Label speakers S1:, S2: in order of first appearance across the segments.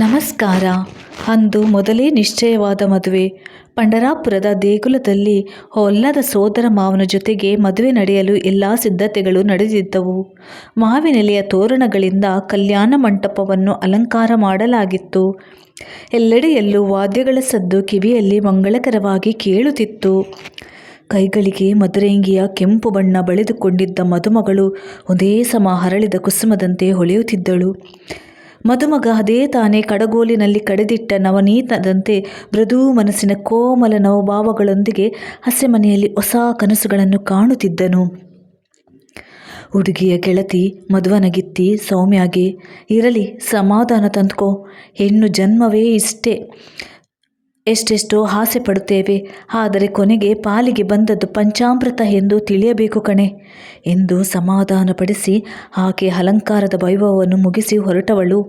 S1: ನಮಸ್ಕಾರ. ಅಂದು ಮೊದಲೇ ನಿಶ್ಚಯವಾದ ಮದುವೆ. ಪಂಡರಾಪುರದ ದೇಗುಲದಲ್ಲಿ ಹೊಲ್ಲದ ಸೋದರ ಮಾವನ ಜೊತೆಗೆ ಮದುವೆ ನಡೆಯಲು ಎಲ್ಲ ಸಿದ್ಧತೆಗಳು ನಡೆದಿದ್ದವು. ಮಾವಿನೆಲೆಯ ತೋರಣಗಳಿಂದ ಕಲ್ಯಾಣ ಮಂಟಪವನ್ನು ಅಲಂಕಾರ ಮಾಡಲಾಗಿತ್ತು. ಎಲ್ಲೆಡೆಯಲ್ಲೂ ವಾದ್ಯಗಳ ಸದ್ದು ಕಿವಿಯಲ್ಲಿ ಮಂಗಳಕರವಾಗಿ ಕೇಳುತ್ತಿತ್ತು. ಕೈಗಳಿಗೆ ಮದುರೆಂಗಿಯ ಕೆಂಪು ಬಣ್ಣ ಬಳಿದುಕೊಂಡಿದ್ದ ಮದುಮಗಳು ಒಂದೇ ಸಮ ಹರಳಿದ ಕುಸುಮದಂತೆ ಹೊಳೆಯುತ್ತಿದ್ದಳು. ಮದುಮಗ ಅದೇ ತಾನೇ ಕಡಗೋಲಿನಲ್ಲಿ ಕಡೆದಿಟ್ಟ ನವನೀತದಂತೆ ಮೃದು ಮನಸ್ಸಿನ ಕೋಮಲ ನವಭಾವಗಳೊಂದಿಗೆ ಹಸೆಮನೆಯಲ್ಲಿ ಹೊಸ ಕನಸುಗಳನ್ನು ಕಾಣುತ್ತಿದ್ದನು. ಹುಡುಗಿಯ ಗೆಳತಿ ಮದುವನಗಿತ್ತಿ ಸೌಮ್ಯಾಗೆ, ಇರಲಿ, ಸಮಾಧಾನ ತಂದ್ಕೋ. ಹೆಣ್ಣು ಜನ್ಮವೇ ಇಷ್ಟೇ. ಎಷ್ಟೆಷ್ಟೋ ಆಸೆ ಪಡುತ್ತೇವೆ, ಆದರೆ ಕೊನೆಗೆ ಪಾಲಿಗೆ ಬಂದದ್ದು ಪಂಚಾಮೃತ ಎಂದು ತಿಳಿಯಬೇಕು ಕಣೆ ಎಂದು ಸಮಾಧಾನಪಡಿಸಿ ಆಕೆ ಅಲಂಕಾರದ ವೈಭವವನ್ನು ಮುಗಿಸಿ ಹೊರಟವಳು.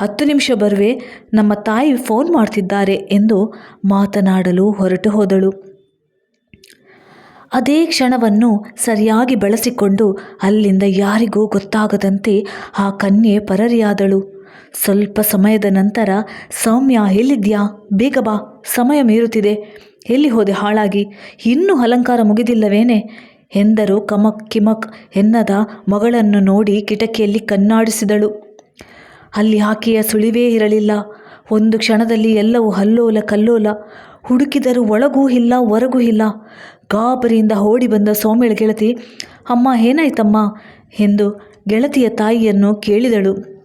S1: ಹತ್ತು ನಿಮಿಷ ಬರುವೆ, ನಮ್ಮ ತಾಯಿ ಫೋನ್ ಮಾಡ್ತಿದ್ದಾರೆ ಎಂದು ಮಾತನಾಡಲು ಹೊರಟು ಹೋದಳು. ಅದೇ ಕ್ಷಣವನ್ನು ಸರಿಯಾಗಿ ಬಳಸಿಕೊಂಡು ಅಲ್ಲಿಂದ ಯಾರಿಗೂ ಗೊತ್ತಾಗದಂತೆ ಆ ಕನ್ಯೆ ಪರರಿಯಾದಳು. ಸ್ವಲ್ಪ ಸಮಯದ ನಂತರ ಸೌಮ್ಯ ಎಲ್ಲಿದ್ಯಾ ಬೇಗ ಬಾ, ಸಮಯ ಮೀರುತ್ತಿದೆ. ಎಲ್ಲಿ ಹೋದೆ ಹಾಳಾಗಿ? ಇನ್ನೂ ಅಲಂಕಾರ ಮುಗಿದಿಲ್ಲವೇನೆ? ಎಂದರು ಕಮಕ್ ಕಿಮಕ್ ಎನ್ನದ ಮಗಳನ್ನು ನೋಡಿ ಕಿಟಕಿಯಲ್ಲಿ ಕಣ್ಣಾಡಿಸಿದಳು. ಅಲ್ಲಿ ಆಕೆಯ ಸುಳಿವೇ ಇರಲಿಲ್ಲ. ಒಂದು ಕ್ಷಣದಲ್ಲಿ ಎಲ್ಲವೂ ಹಲ್ಲೋಲ ಕಲ್ಲೋಲ. ಹುಡುಕಿದರೂ ಒಳಗೂ ಇಲ್ಲ, ಹೊರಗೂ ಇಲ್ಲ. ಗಾಬರಿಯಿಂದ ಓಡಿ ಬಂದ ಸೌಮ್ಯಳ ಗೆಳತಿ, ಅಮ್ಮ, ಏನಾಯ್ತಮ್ಮ? ಎಂದು ಗೆಳತಿಯ ತಾಯಿಯನ್ನು ಕೇಳಿದಳು.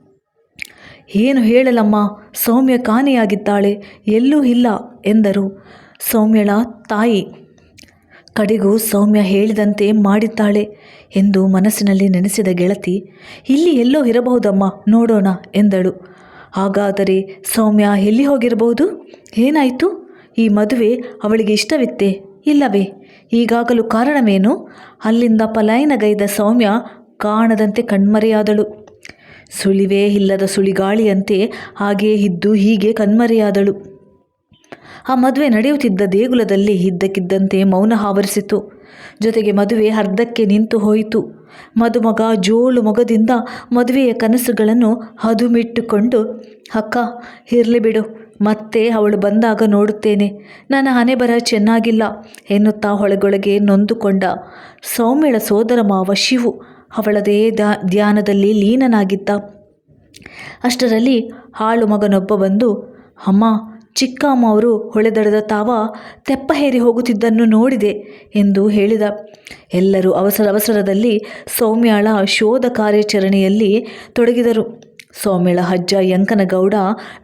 S1: ಏನು ಹೇಳಲಮ್ಮ? ಸೌಮ್ಯ ಕಾಣೆಯಾಗಿದ್ದಾಳೆ ಎಲ್ಲೂ ಇಲ್ಲ ಎಂದರು. ಸೌಮ್ಯಳ ತಾಯಿ. ಕಡೆಗೂ ಸೌಮ್ಯ ಹೇಳಿದಂತೆ ಮಾಡಿದ್ದಾಳೆ ಎಂದು ಮನಸ್ಸಿನಲ್ಲಿ ನೆನೆಸಿದ ಗೆಳತಿ. ಇಲ್ಲಿ ಎಲ್ಲೋ ಇರಬಹುದಮ್ಮ, ನೋಡೋಣ ಎಂದಳು. ಹಾಗಾದರೆ ಸೌಮ್ಯ ಎಲ್ಲಿ ಹೋಗಿರಬಹುದು? ಏನಾಯಿತು? ಈ ಮದುವೆ ಅವಳಿಗೆ ಇಷ್ಟವಿತ್ತೆ? ಇಲ್ಲವೇ? ಈಗಾಗಲೂ ಕಾರಣವೇನು? ಅಲ್ಲಿಂದ ಪಲಾಯನಗೈದ ಸೌಮ್ಯ ಕಾಣದಂತೆ ಕಣ್ಮರೆಯಾದಳು. ಸುಳಿವೇ ಇಲ್ಲದ ಸುಳಿಗಾಳಿಯಂತೆ ಹಾಗೇ ಇದ್ದು ಹೀಗೆ ಕಣ್ಮರೆಯಾದಳು. ಆ ಮದುವೆ ನಡೆಯುತ್ತಿದ್ದ ದೇಗುಲದಲ್ಲಿ ಇದ್ದಕ್ಕಿದ್ದಂತೆ ಮೌನ ಆವರಿಸಿತು. ಜೊತೆಗೆ ಮದುವೆ ಅರ್ಧಕ್ಕೆ ನಿಂತು ಹೋಯಿತು. ಮದುಮಗ ಜೋಳು ಮೊಗದಿಂದ ಮದುವೆಯ ಕನಸುಗಳನ್ನು ಹದುಮಿಟ್ಟುಕೊಂಡು, ಅಕ್ಕ, ಇರಲಿ ಬಿಡು, ಮತ್ತೆ ಅವಳು ಬಂದಾಗ ನೋಡುತ್ತೇನೆ. ನನ್ನ ಹಣೆ ಬರ ಚೆನ್ನಾಗಿಲ್ಲ, ಎನ್ನುತ್ತಾ ಒಳಗೊಳಗೆ ನೊಂದುಕೊಂಡ ಸೌಮ್ಯಳ ಸೋದರ ಮಾವ ಶಿವು ಅವಳದೇ ಧ್ಯಾನದಲ್ಲಿ ಲೀನನಾಗಿದ್ದ. ಅಷ್ಟರಲ್ಲಿ ಹಾಳು ಮಗನೊಬ್ಬ ಬಂದು, ಅಮ್ಮ, ಚಿಕ್ಕಮ್ಮ ಅವರು ಹೊಳೆದಡದ ತಾವ ತೆಪ್ಪ ಹೇರಿ ಹೋಗುತ್ತಿದ್ದನ್ನು ನೋಡಿದೆ ಎಂದು ಹೇಳಿದ. ಎಲ್ಲರೂ ಅವಸರ ಅವಸರದಲ್ಲಿ ಸೌಮ್ಯಾಳ ಶೋಧ ಕಾರ್ಯಾಚರಣೆಯಲ್ಲಿ ತೊಡಗಿದರು. ಸೌಮ್ಯಳ ಅಜ್ಜ ಯಂಕನಗೌಡ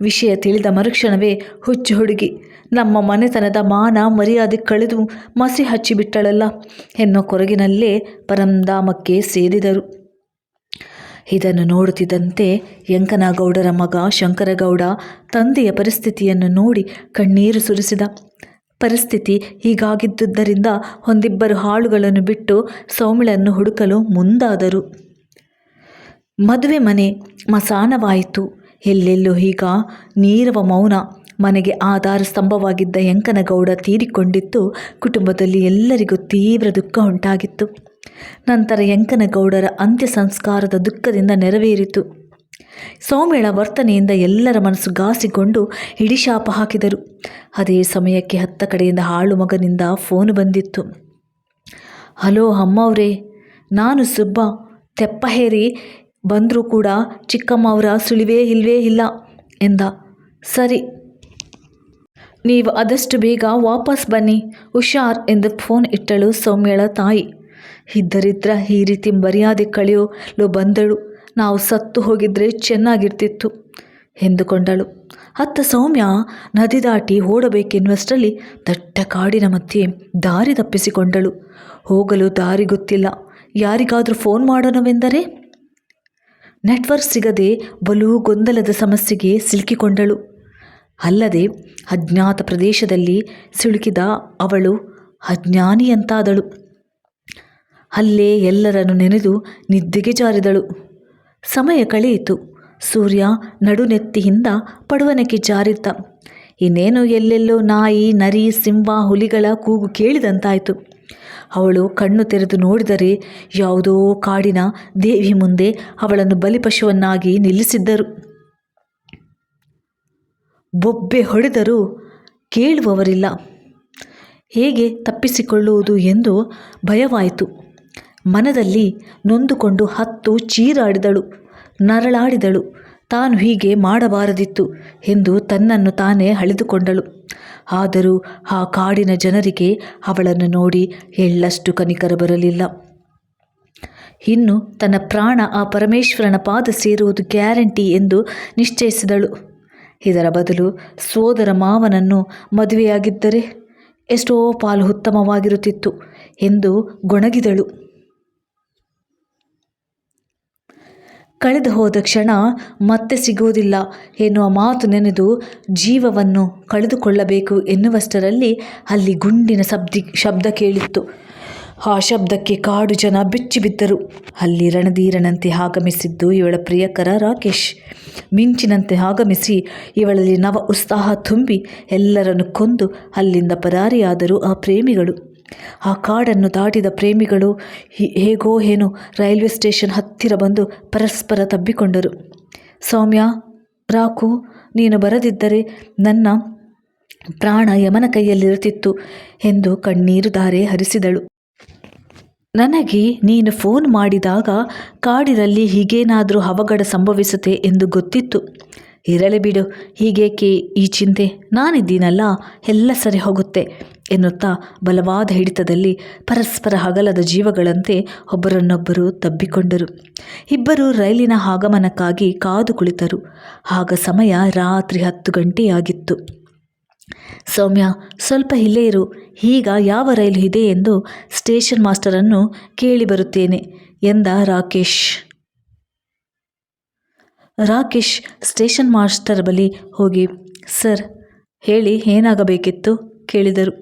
S1: ವಿಷಯ ತಿಳಿದ ಮರುಕ್ಷಣವೇ ಹುಚ್ಚು ಹುಡುಗಿ ನಮ್ಮ ಮನೆತನದ ಮಾನ ಮರ್ಯಾದೆ ಕಳೆದು ಮಸಿ ಹಚ್ಚಿಬಿಟ್ಟಳಲ್ಲ ಎನ್ನೋ ಕೊರಗಿನಲ್ಲೇ ಪರಂಧಾಮಕ್ಕೆ ಸೇರಿದರು. ಇದನ್ನು ನೋಡುತ್ತಿದ್ದಂತೆ ಯಂಕನಗೌಡರ ಮಗ ಶಂಕರಗೌಡ ತಂದೆಯ ಪರಿಸ್ಥಿತಿಯನ್ನು ನೋಡಿ ಕಣ್ಣೀರು ಸುರಿಸಿದ. ಪರಿಸ್ಥಿತಿ ಹೀಗಾಗಿದ್ದುದರಿಂದ ಒಂದಿಬ್ಬರು ಹಾಳುಗಳನ್ನು ಬಿಟ್ಟು ಸೌಮ್ಯಳನ್ನು ಹುಡುಕಲು ಮುಂದಾದರು. ಮದುವೆ ಮನೆ ಮಸಾನವಾಯಿತು. ಎಲ್ಲೆಲ್ಲೋ ಈಗ ನೀರವ ಮೌನ. ಮನೆಗೆ ಆಧಾರ ಸ್ತಂಭವಾಗಿದ್ದ ಯಂಕನಗೌಡ ತೀರಿಕೊಂಡಿದ್ದು ಕುಟುಂಬದಲ್ಲಿ ಎಲ್ಲರಿಗೂ ತೀವ್ರ ದುಃಖ ಉಂಟಾಗಿತ್ತು. ನಂತರ ಯಂಕನಗೌಡರ ಅಂತ್ಯ ಸಂಸ್ಕಾರದ ದುಃಖದಿಂದ ನೆರವೇರಿತು. ಸೌಮ್ಯಳ ವರ್ತನೆಯಿಂದ ಎಲ್ಲರ ಮನಸ್ಸು ಗಾಸಿಕೊಂಡು ಹಿಡಿಶಾಪ ಹಾಕಿದರು. ಅದೇ ಸಮಯಕ್ಕೆ ಹತ್ತ ಕಡೆಯಿಂದ ಹಾಳು ಮಗನಿಂದ ಫೋನ್ ಬಂದಿತ್ತು. ಹಲೋ ಅಮ್ಮವ್ರೇ, ನಾನು ಸುಬ್ಬ. ತೆಪ್ಪ ಹೇರಿ, ಬಂದರೂ ಕೂಡ ಚಿಕ್ಕಮ್ಮ ಅವರ ಸುಳಿವೇ ಇಲ್ವೇ ಇಲ್ಲ ಎಂದ. ಸರಿ ನೀವು ಆದಷ್ಟು ಬೇಗ ವಾಪಸ್ ಬನ್ನಿ. ಹುಷಾರ್ ಎಂದು ಫೋನ್ ಇಟ್ಟಳು ಸೌಮ್ಯಳ ತಾಯಿ. ಇದ್ದರಿದ್ರ ಈ ರೀತಿ ಮರ್ಯಾದೆ ಕಳೆಯಲು ಬಂದಳು. ನಾವು ಸತ್ತು ಹೋಗಿದ್ರೆ ಚೆನ್ನಾಗಿರ್ತಿತ್ತು ಎಂದುಕೊಂಡಳು. ಅತ್ತ ಸೌಮ್ಯ ನದಿ ದಾಟಿ ಓಡಬೇಕೆನ್ನುವಷ್ಟರಲ್ಲಿ ದಟ್ಟ ಕಾಡಿನ ಮಧ್ಯೆ ದಾರಿ ತಪ್ಪಿಸಿಕೊಂಡಳು. ಹೋಗಲು ದಾರಿ ಗೊತ್ತಿಲ್ಲ. ಯಾರಿಗಾದರೂ ಫೋನ್ ಮಾಡೋಣವೆಂದರೆ? ನೆಟ್ವರ್ಕ್ ಸಿಗದೆ ಬಲು ಗೊಂದಲದ ಸಮಸ್ಯೆಗೆ ಸಿಲುಕಿಕೊಂಡಳು. ಅಲ್ಲದೆ ಅಜ್ಞಾತ ಪ್ರದೇಶದಲ್ಲಿ ಸಿಲುಕಿದ ಅವಳು ಅಜ್ಞಾನಿಯಂತಾದಳು. ಅಲ್ಲೇ ಎಲ್ಲರನ್ನು ನೆನೆದು ನಿದ್ದೆಗೆ ಜಾರಿದಳು. ಸಮಯ ಕಳೆಯಿತು. ಸೂರ್ಯ ನಡುನೆತ್ತಿಯಿಂದ ಪಡುವನಕ್ಕೆ ಜಾರಿದ್ದ. ಇನ್ನೇನು ಎಲ್ಲೆಲ್ಲೋ ನಾಯಿ, ನರಿ, ಸಿಂಹ, ಹುಲಿಗಳ ಕೂಗು ಕೇಳಿದಂತಾಯಿತು. ಅವಳು ಕಣ್ಣು ತೆರೆದು ನೋಡಿದರೆ ಯಾವುದೋ ಕಾಡಿನ ದೇವಿ ಮುಂದೆ ಅವಳನ್ನು ಬಲಿಪಶುವನ್ನಾಗಿ ನಿಲ್ಲಿಸಿದ್ದರು. ಬೊಬ್ಬೆ ಹೊಡೆದರೂ ಕೇಳುವವರಿಲ್ಲ. ಹೇಗೆ ತಪ್ಪಿಸಿಕೊಳ್ಳುವುದು ಎಂದು ಭಯವಾಯಿತು. ಮನದಲ್ಲಿ ನೊಂದುಕೊಂಡು ಹತ್ತು ಚೀರಾಡಿದಳು, ನರಳಾಡಿದಳು. ತಾನು ಹೀಗೆ ಮಾಡಬಾರದಿತ್ತು ಎಂದು ತನ್ನನ್ನು ತಾನೇ ಅಳೆದುಕೊಂಡಳು. ಆದರೂ ಆ ಕಾಡಿನ ಜನರಿಗೆ ಅವಳನ್ನು ನೋಡಿ ಎಳ್ಳಷ್ಟು ಕನಿಕರ ಬರಲಿಲ್ಲ. ಇನ್ನು ತನ್ನ ಪ್ರಾಣ ಆ ಪರಮೇಶ್ವರನ ಪಾದ ಸೇರುವುದು ಗ್ಯಾರಂಟಿ ಎಂದು ನಿಶ್ಚಯಿಸಿದಳು. ಇದರ ಬದಲು ಸೋದರ ಮಾವನನ್ನು ಮದುವೆಯಾಗಿದ್ದರೆ ಎಷ್ಟೋ ಪಾಲು ಉತ್ತಮವಾಗಿರುತ್ತಿತ್ತು ಎಂದು ಗೊಣಗಿದಳು. ಕಳೆದು ಹೋದ ಕ್ಷಣ ಮತ್ತೆ ಸಿಗುವುದಿಲ್ಲ ಎನ್ನುವ ಮಾತು ನೆನೆದು ಜೀವವನ್ನು ಕಳೆದುಕೊಳ್ಳಬೇಕು ಎನ್ನುವಷ್ಟರಲ್ಲಿ ಅಲ್ಲಿ ಗುಂಡಿನ ಶಬ್ದಿ ಶಬ್ದ ಕೇಳಿತ್ತು. ಆ ಶಬ್ದಕ್ಕೆ ಕಾಡು ಜನ ಬಿಚ್ಚಿಬಿದ್ದರು ಅಲ್ಲಿ ರಣಧೀರನಂತೆ ಆಗಮಿಸಿದ್ದು ಇವಳ ಪ್ರಿಯಕರ ರಾಕೇಶ್. ಮಿಂಚಿನಂತೆ ಆಗಮಿಸಿ ಇವಳಲ್ಲಿ ನವ ಉತ್ಸಾಹ ತುಂಬಿ ಎಲ್ಲರನ್ನು ಕೊಂದು ಅಲ್ಲಿಂದ ಪರಾರಿಯಾದರು ಆ ಪ್ರೇಮಿಗಳು. ಆ ಕಾಡನ್ನು ದಾಟಿದ ಪ್ರೇಮಿಗಳು ಹೇಗೋ ಏನೋ ರೈಲ್ವೆ ಸ್ಟೇಷನ್ ಹತ್ತಿರ ಬಂದು ಪರಸ್ಪರ ತಬ್ಬಿಕೊಂಡರು. ಸೌಮ್ಯ, ರಾಕು, ನೀನು ಬರದಿದ್ದರೆ ನನ್ನ ಪ್ರಾಣ ಯಮನ ಕೈಯಲ್ಲಿರುತ್ತಿತ್ತು ಎಂದು ಕಣ್ಣೀರು ಧಾರೆ ಹರಿಸಿದಳು. ನನಗೆ ನೀನು ಫೋನ್ ಮಾಡಿದಾಗ ಕಾಡಿನಲ್ಲಿ ಹೀಗೇನಾದರೂ ಅವಘಡ ಸಂಭವಿಸುತ್ತೆ ಎಂದು ಗೊತ್ತಿತ್ತು. ಇರಲಿ ಬಿಡು, ಹೀಗೇಕೆ ಈ ಚಿಂತೆ? ನಾನಿದ್ದೀನಲ್ಲ, ಎಲ್ಲ ಸರಿ ಹೋಗುತ್ತೆ ಎನ್ನುತ್ತಾ ಬಲವಾದ ಹಿಡಿತದಲ್ಲಿ ಪರಸ್ಪರ ಹಗಲದ ಜೀವಗಳಂತೆ ಒಬ್ಬರನ್ನೊಬ್ಬರು ತಬ್ಬಿಕೊಂಡರು. ಇಬ್ಬರು ರೈಲಿನ ಆಗಮನಕ್ಕಾಗಿ ಕಾದು ಕುಳಿತರು. ಆಗ ಸಮಯ ರಾತ್ರಿ ಹತ್ತು ಗಂಟೆಯಾಗಿತ್ತು. ಸೌಮ್ಯ, ಸ್ವಲ್ಪ ಇಲ್ಲೇ ಇರು. ಈಗ ಯಾವ ರೈಲು ಇದೆ ಎಂದು ಸ್ಟೇಷನ್ ಮಾಸ್ಟರನ್ನು ಕೇಳಿ ಬರುತ್ತೇನೆ ಎಂದ ರಾಕೇಶ್. ರಾಕೇಶ್ ಸ್ಟೇಷನ್ ಮಾಸ್ಟರ್ ಬಳಿ ಹೋಗಿ, ಸರ್, ಹೇಳಿ ಏನಾಗಬೇಕಿತ್ತು? ಕೇಳಿದರು.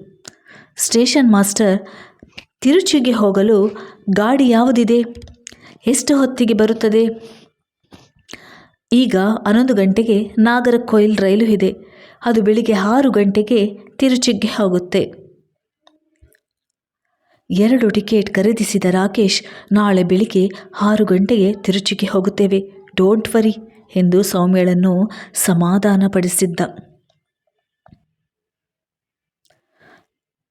S1: ಸ್ಟೇಷನ್ ಮಾಸ್ಟರ್, ತಿರುಚಿಗೆ ಹೋಗಲು ಗಾಡಿ ಯಾವುದಿದೆ? ಎಷ್ಟು ಹೊತ್ತಿಗೆ ಬರುತ್ತದೆ? ಈಗ ಹನ್ನೊಂದು ಗಂಟೆಗೆ ನಾಗರಕೊಯಿಲ್ ರೈಲು ಇದೆ. ಅದು ಬೆಳಿಗ್ಗೆ ಆರು ಗಂಟೆಗೆ ತಿರುಚಿಗೆ ಹೋಗುತ್ತೆ. ಎರಡು ಟಿಕೆಟ್ ಖರೀದಿಸಿದ ರಾಕೇಶ್, ನಾಳೆ ಬೆಳಿಗ್ಗೆ ಆರು ಗಂಟೆಗೆ ತಿರುಚಿಗೆ ಹೋಗುತ್ತೇವೆ. ಡೋಂಟ್ ವರಿ ಎಂದು ಸೌಮ್ಯಳನ್ನು ಸಮಾಧಾನಪಡಿಸಿದ್ದ.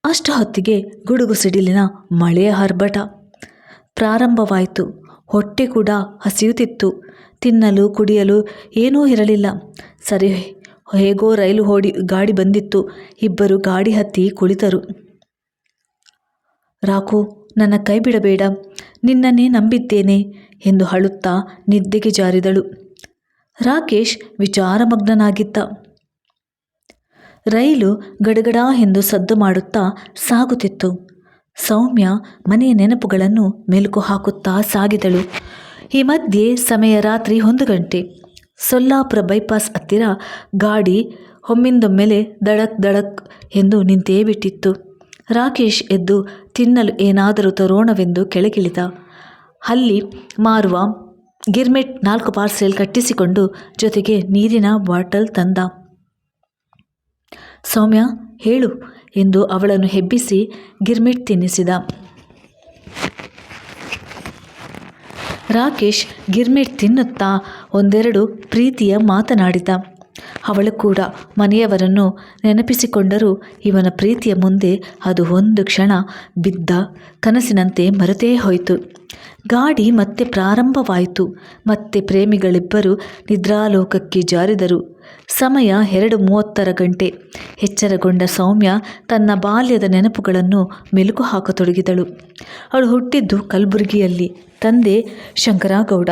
S1: ಅಷ್ಟು ಹೊತ್ತಿಗೆ ಗುಡುಗು ಸಿಡಿಲಿನ ಮಳೆಯ ಹರ್ಬಟ. ಪ್ರಾರಂಭವಾಯಿತು. ಹೊಟ್ಟೆ ಕೂಡ ಹಸಿಯುತ್ತಿತ್ತು. ತಿನ್ನಲು ಕುಡಿಯಲು ಏನೂ ಇರಲಿಲ್ಲ. ಸರಿ ಹೇಗೋ ರೈಲು ಓಡಿ ಗಾಡಿ ಬಂದಿತ್ತು. ಇಬ್ಬರು ಗಾಡಿ ಹತ್ತಿ ಕುಳಿತರು. ರಾಕು, ನನ್ನ ಕೈ ಬಿಡಬೇಡ. ನಿನ್ನನ್ನೇ ನಂಬಿದ್ದೇನೆ ಎಂದು ಅಳುತ್ತಾ ನಿದ್ದೆಗೆ ಜಾರಿದಳು. ರಾಕೇಶ್ ವಿಚಾರಮಗ್ನನಾಗಿದ್ದ. ರೈಲು ಗಡಗಡ ಎಂದು ಸದ್ದು ಮಾಡುತ್ತಾ ಸಾಗುತ್ತಿತ್ತು. ಸೌಮ್ಯ ಮನೆಯ ನೆನಪುಗಳನ್ನು ಮೆಲುಕು ಹಾಕುತ್ತಾ ಸಾಗಿದಳು. ಈ ಮಧ್ಯೆ ಸಮಯ ರಾತ್ರಿ ಒಂದು ಗಂಟೆ. ಸೊಲ್ಲಾಪುರ ಬೈಪಾಸ್ ಹತ್ತಿರ ಗಾಡಿ ಒಮ್ಮಿಂದೊಮ್ಮೆಲೆ ದಡಕ್ ದಡಕ್ ಎಂದು ನಿಂತೇ ಬಿಟ್ಟಿತ್ತು. ರಾಕೇಶ್ ಎದ್ದು ತಿನ್ನಲು ಏನಾದರೂ ತರೋಣವೆಂದು ಕೆಳಗಿಳಿದ. ಅಲ್ಲಿ ಮಾರುವ ಗಿರ್ಮೆಟ್ ನಾಲ್ಕು ಪಾರ್ಸೆಲ್ ಕಟ್ಟಿಸಿಕೊಂಡು ಜೊತೆಗೆ ನೀರಿನ ಬಾಟಲ್ ತಂದ. ಸೌಮ್ಯ, ಹೇಳು ಎಂದು ಅವಳನ್ನು ಹೆಬ್ಬಿಸಿ ಗಿರ್ಮಿಟ್ ತಿನ್ನಿಸಿದ. ರಾಕೇಶ್ ಗಿರ್ಮಿಟ್ ತಿನ್ನುತ್ತಾ ಒಂದೆರಡು ಪ್ರೀತಿಯ ಮಾತನಾಡಿದ. ಅವಳು ಕೂಡ ಮನೆಯವರನ್ನು ನೆನಪಿಸಿಕೊಂಡರೂ ಇವನ ಪ್ರೀತಿಯ ಮುಂದೆ ಅದು ಒಂದು ಕ್ಷಣ ಬಿದ್ದ ಕನಸಿನಂತೆ ಮರೆತೇ ಹೋಯಿತು. ಗಾಡಿ ಮತ್ತೆ ಪ್ರಾರಂಭವಾಯಿತು. ಮತ್ತೆ ಪ್ರೇಮಿಗಳಿಬ್ಬರು ನಿದ್ರಾಲೋಕಕ್ಕೆ ಜಾರಿದರು. ಸಮಯ ಎರಡು ಮೂವತ್ತರ ಗಂಟೆ. ಎಚ್ಚರಗೊಂಡ ಸೌಮ್ಯ ತನ್ನ ಬಾಲ್ಯದ ನೆನಪುಗಳನ್ನು ಮೆಲುಕು ಹಾಕತೊಡಗಿದಳು ಅವಳು ಹುಟ್ಟಿದ್ದು ಕಲಬುರಗಿಯಲ್ಲಿ. ತಂದೆ ಶಂಕರಗೌಡ.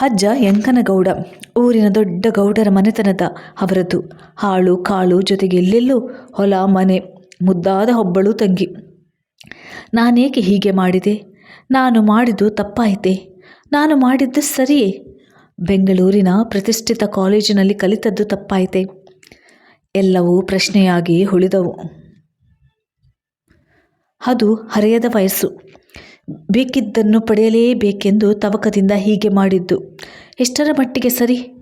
S1: ಅಜ್ಜ ಯಂಕನಗೌಡ ಊರಿನ ದೊಡ್ಡ ಗೌಡರ ಮನೆತನದ ಅವರದ್ದು ಹಾಳು ಕಾಳು ಜೊತೆಗೆ ಎಲ್ಲೆಲ್ಲೂ ಹೊಲ, ಮನೆ, ಮುದ್ದಾದ ಒಬ್ಬಳು ತಂಗಿ. ನಾನೇಕೆ ಹೀಗೆ ಮಾಡಿದೆ? ನಾನು ಮಾಡಿದ್ದು ತಪ್ಪಾಯಿತೆ? ನಾನು ಮಾಡಿದ್ದು ಸರಿಯೇ? ಬೆಂಗಳೂರಿನ ಪ್ರತಿಷ್ಠಿತ ಕಾಲೇಜಿನಲ್ಲಿ ಕಲಿತದ್ದು ತಪ್ಪಾಯಿತೆ? ಎಲ್ಲವೂ ಪ್ರಶ್ನೆಯಾಗಿ ಉಳಿದವು. ಅದು ಹರೆಯದ ವಯಸ್ಸು. ಬೇಕಿದ್ದನ್ನು ಪಡೆಯಲೇಬೇಕೆಂದು ತವಕದಿಂದ ಹೀಗೆ ಮಾಡಿದ್ದು. ಎಷ್ಟರ ಮಟ್ಟಿಗೆ ಸರಿ?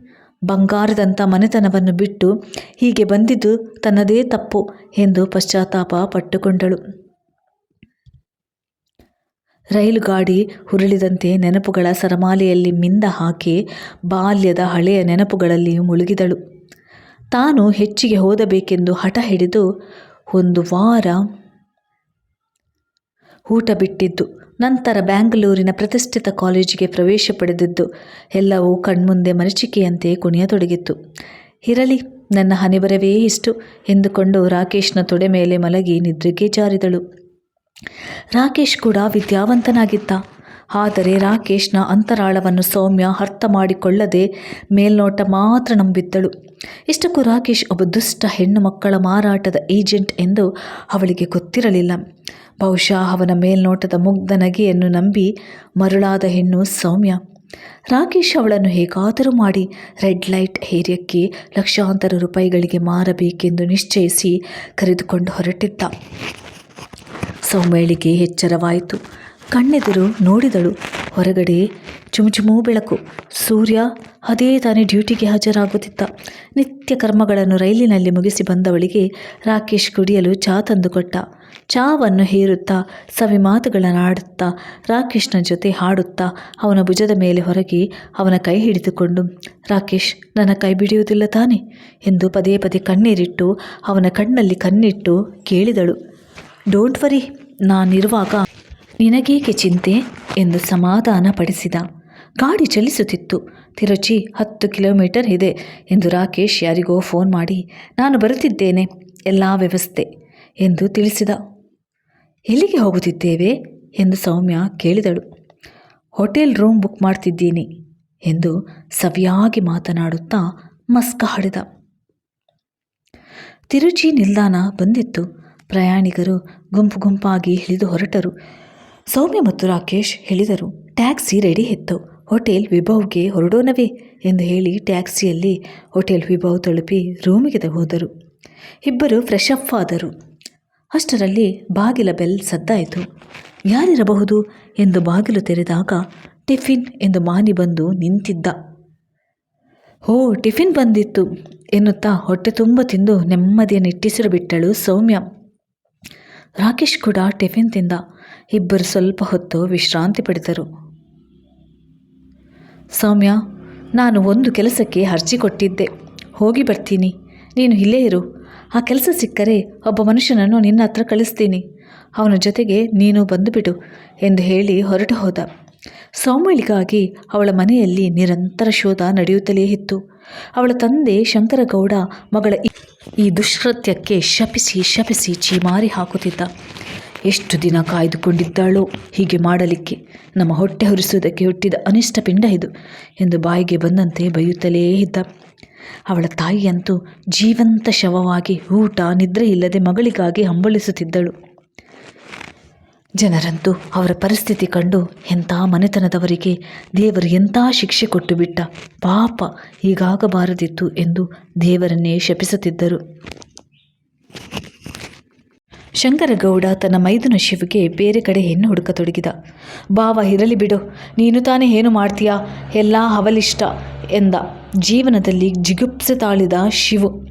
S1: ಬಂಗಾರದಂಥ ಮನೆತನವನ್ನು ಬಿಟ್ಟು ಹೀಗೆ ಬಂದಿದ್ದು ತನ್ನದೇ ತಪ್ಪು ಎಂದು ಪಶ್ಚಾತ್ತಾಪ ಪಟ್ಟುಕೊಂಡಳು. ರೈಲು ಗಾಡಿ ಹುರುಳಿದಂತೆ ನೆನಪುಗಳ ಸರಮಾಲೆಯಲ್ಲಿ ಮಿಂದ ಹಾಕಿ ಬಾಲ್ಯದ ಹಳೆಯ ನೆನಪುಗಳಲ್ಲಿ ಮುಳುಗಿದಳು. ತಾನು ಹೆಚ್ಚಿಗೆ ಓದಬೇಕೆಂದು ಹಠ ಹಿಡಿದು ಒಂದು ವಾರ ಊಟ ಬಿಟ್ಟಿದ್ದು. ನಂತರ ಬ್ಯಾಂಗ್ಳೂರಿನ ಪ್ರತಿಷ್ಠಿತ ಕಾಲೇಜಿಗೆ ಪ್ರವೇಶ ಪಡೆದಿದ್ದು, ಎಲ್ಲವೂ ಕಣ್ಮುಂದೆ ಮರಚಿಕೆಯಂತೆ ಕುಣಿಯತೊಡಗಿತ್ತು. ಇರಲಿ, ನನ್ನ ಹನಿಬರವೇ ಇಷ್ಟು ಎಂದುಕೊಂಡು ರಾಕೇಶ್ನ ತೊಡೆ ಮೇಲೆ ಮಲಗಿ ನಿದ್ರೆಗೆ ಜಾರಿದಳು. ರಾಕೇಶ್ ಕೂಡ ವಿದ್ಯಾವಂತನಾಗಿದ್ದ. ಆದರೆ ರಾಕೇಶ್ನ ಅಂತರಾಳವನ್ನು ಸೌಮ್ಯ ಅರ್ಥ ಮಾಡಿಕೊಳ್ಳದೆ ಮೇಲ್ನೋಟ ಮಾತ್ರ ನಂಬಿದ್ದಳು. ಇಷ್ಟಕ್ಕೂ ರಾಕೇಶ್ ಒಬ್ಬ ದುಷ್ಟ ಹೆಣ್ಣು ಮಕ್ಕಳ ಮಾರಾಟದ ಏಜೆಂಟ್ ಎಂದು ಅವಳಿಗೆ ಗೊತ್ತಿರಲಿಲ್ಲ. ಬಹುಶಃ ಅವನ ಮೇಲ್ನೋಟದ ಮುಗ್ಧ ನಗೆಯನ್ನು ನಂಬಿ ಮರುಳಾದ ಹೆಣ್ಣು ಸೌಮ್ಯ. ರಾಕೇಶ್ ಅವಳನ್ನು ಹೇಗಾದರೂ ಮಾಡಿ ರೆಡ್ ಲೈಟ್ ಏರಿಯಕ್ಕೆ ಲಕ್ಷಾಂತರ ರೂಪಾಯಿಗಳಿಗೆ ಮಾರಬೇಕೆಂದು ನಿಶ್ಚಯಿಸಿ ಕರೆದುಕೊಂಡು ಹೊರಟಿದ್ದ. ಸೌಮ್ಯಳಿಗೆ ಎಚ್ಚರವಾಯಿತು. ಕಣ್ಣೆದುರು ನೋಡಿದಳು. ಹೊರಗಡೆ ಚುಮುಚುಮು ಬೆಳಕು. ಸೂರ್ಯ ಅದೇ ತಾನೇ ಡ್ಯೂಟಿಗೆ ಹಾಜರಾಗುತ್ತಿದ್ದ. ನಿತ್ಯ ಕರ್ಮಗಳನ್ನು ರೈಲಿನಲ್ಲಿ ಮುಗಿಸಿ ಬಂದವಳಿಗೆ ರಾಕೇಶ್ ಕುಡಿಯಲು ಚಾ ತಂದುಕೊಟ್ಟ. ಚಾವನ್ನು ಹೇರುತ್ತಾ, ಸವಿ ಮಾತುಗಳನ್ನಾಡುತ್ತಾ, ರಾಕೇಶ್ನ ಜೊತೆ ಹಾಡುತ್ತಾ, ಅವನ ಭುಜದ ಮೇಲೆ ಹೊರಗೆ ಅವನ ಕೈ ಹಿಡಿದುಕೊಂಡು, ರಾಕೇಶ್, ನನ್ನ ಕೈ ಬಿಡಿಯುವುದಿಲ್ಲ ತಾನೆ? ಎಂದು ಪದೇ ಪದೇ ಕಣ್ಣೀರಿಟ್ಟು, ಅವನ ಕಣ್ಣಲ್ಲಿ ಕಣ್ಣಿಟ್ಟು ಕೇಳಿದಳು. ಡೋಂಟ್ ವರಿ, ನಾನಿರುವಾಗ ನಿನಗೇಕೆ ಚಿಂತೆ? ಎಂದು ಸಮಾಧಾನ ಪಡಿಸಿದ. ಗಾಡಿ ಚಲಿಸುತ್ತಿತ್ತು. ತಿರುಚಿ, ಹತ್ತು ಕಿಲೋಮೀಟರ್ ಇದೆ ಎಂದು ರಾಕೇಶ್ ಯಾರಿಗೋ ಫೋನ್ ಮಾಡಿ, ನಾನು ಬರುತ್ತಿದ್ದೇನೆ, ಎಲ್ಲ ವ್ಯವಸ್ಥೆ ಎಂದು ತಿಳಿಸಿದ. ಎಲ್ಲಿಗೆ ಹೋಗುತ್ತಿದ್ದೇವೆ? ಎಂದು ಸೌಮ್ಯ ಕೇಳಿದಳು. ಹೋಟೆಲ್ ರೂಮ್ ಬುಕ್ ಮಾಡ್ತಿದ್ದೀನಿ ಎಂದು ಸವಿಯಾಗಿ ಮಾತನಾಡುತ್ತಾ ಮಸ್ಕ ಹಾಡಿದ ತಿರುಚಿ ನಿಲ್ದಾಣ ಬಂದಿತ್ತು. ಪ್ರಯಾಣಿಕರು ಗುಂಪು ಗುಂಪಾಗಿ ಇಳಿದು ಹೊರಟರು. ಸೌಮ್ಯ ಮತ್ತು ರಾಕೇಶ್ ಹೇಳಿದರು, ಟ್ಯಾಕ್ಸಿ ರೆಡಿ ಇತ್ತು. ಹೋಟೆಲ್ ವಿಭವ್ಗೆ ಹೊರಡೋಣವೇ? ಎಂದು ಹೇಳಿ ಟ್ಯಾಕ್ಸಿಯಲ್ಲಿ ಹೋಟೆಲ್ ವಿಭವ್ ತಲುಪಿ ರೂಮಿಗೆ ಹೋದರು. ಇಬ್ಬರು ಫ್ರೆಶ್ ಅಪ್ ಆದರು. ಅಷ್ಟರಲ್ಲಿ ಬಾಗಿಲ ಬೆಲ್ ಸದ್ದಾಯಿತು. ಯಾರಿರಬಹುದು ಎಂದು ಬಾಗಿಲು ತೆರೆದಾಗ ಟಿಫಿನ್ ಎಂದು ಮಾನಿ ಬಂದು ನಿಂತಿದ್ದ. ಓ ಟಿಫಿನ್ ಬಂದಿತ್ತು ಎನ್ನುತ್ತಾ ಹೊಟ್ಟೆ ತುಂಬ ತಿಂದು ನೆಮ್ಮದಿಯ ನಿಟ್ಟಿಸಿರು ಬಿಟ್ಟಳು ಸೌಮ್ಯ. ರಾಕೇಶ್ ಕೂಡ ಟಿಫಿನ್ ತಿಂದ. ಇಬ್ಬರು ಸ್ವಲ್ಪ ಹೊತ್ತು ವಿಶ್ರಾಂತಿ ಪಡೆದರು. ಸೌಮ್ಯ, ನಾನು ಒಂದು ಕೆಲಸಕ್ಕೆ ಅರ್ಜಿ ಕೊಟ್ಟಿದ್ದೆ. ಹೋಗಿ ಬರ್ತೀನಿ. ನೀನು ಇಲ್ಲೇ ಇರು. ಆ ಕೆಲಸ ಸಿಕ್ಕರೆ ಒಬ್ಬ ಮನುಷ್ಯನನ್ನು ನಿನ್ನ ಹತ್ರ ಕಳಿಸ್ತೀನಿ. ಅವನ ಜೊತೆಗೆ ನೀನು ಬಂದುಬಿಡು ಎಂದು ಹೇಳಿ ಹೊರಟು ಹೋದ. ಸೌಮ್ಯಳಿಗಾಗಿ ಅವಳ ಮನೆಯಲ್ಲಿ ನಿರಂತರ ಶೋಧ ನಡೆಯುತ್ತಲೇ ಇತ್ತು. ಅವಳ ತಂದೆ ಶಂಕರಗೌಡ ಮಗಳ ಈ- ದುಷ್ಕೃತ್ಯಕ್ಕೆ ಶಪಿಸಿ ಶಪಿಸಿ ಚೀಮಾರಿ ಹಾಕುತ್ತಿದ್ದ. ಎಷ್ಟು ದಿನ ಕಾಯ್ದುಕೊಂಡಿದ್ದಾಳೋ ಹೀಗೆ ಮಾಡಲಿಕ್ಕೆ. ನಮ್ಮ ಹೊಟ್ಟೆ ಹುರಿಸುವುದಕ್ಕೆ ಹುಟ್ಟಿದ ಅನಿಷ್ಟ ಪಿಂಡ ಇದು ಎಂದು ಬಾಯಿಗೆ ಬಂದಂತೆ ಬೈಯುತ್ತಲೇ ಇದ್ದ. ಅವಳ ತಾಯಿಯಂತೂ ಜೀವಂತ ಶವವಾಗಿ ಊಟ, ನಿದ್ರೆ ಇಲ್ಲದೆ ಮಗಳಿಗಾಗಿ ಹಂಬಲಿಸುತ್ತಿದ್ದಳು. ಜನರಂತೂ ಅವರ ಪರಿಸ್ಥಿತಿ ಕಂಡು ಎಂಥ ಮನೆತನದವರಿಗೆ ದೇವರು ಎಂಥ ಶಿಕ್ಷೆ ಕೊಟ್ಟು ಬಿಟ್ಟ ಪಾಪ ಹೀಗಾಗಬಾರದಿತ್ತು ಎಂದು ದೇವರನ್ನೇ ಶಪಿಸುತ್ತಿದ್ದರು. ಶಂಕರಗೌಡ ತನ್ನ ಮೈದುನ ಶಿವಿಗೆ ಬೇರೆ ಕಡೆ ಹೆಣ್ಣು ಹುಡುಕತೊಡಗಿದ. ಬಾವ, ಇರಲಿ ಬಿಡು, ನೀನು ತಾನೇ ಏನು ಮಾಡ್ತೀಯಾ? ಎಲ್ಲ ಅವಲಿಷ್ಟ ಎಂದ ಜೀವನದಲ್ಲಿ ಜಿಗುಪ್ಸೆ ತಾಳಿದ ಶಿವು.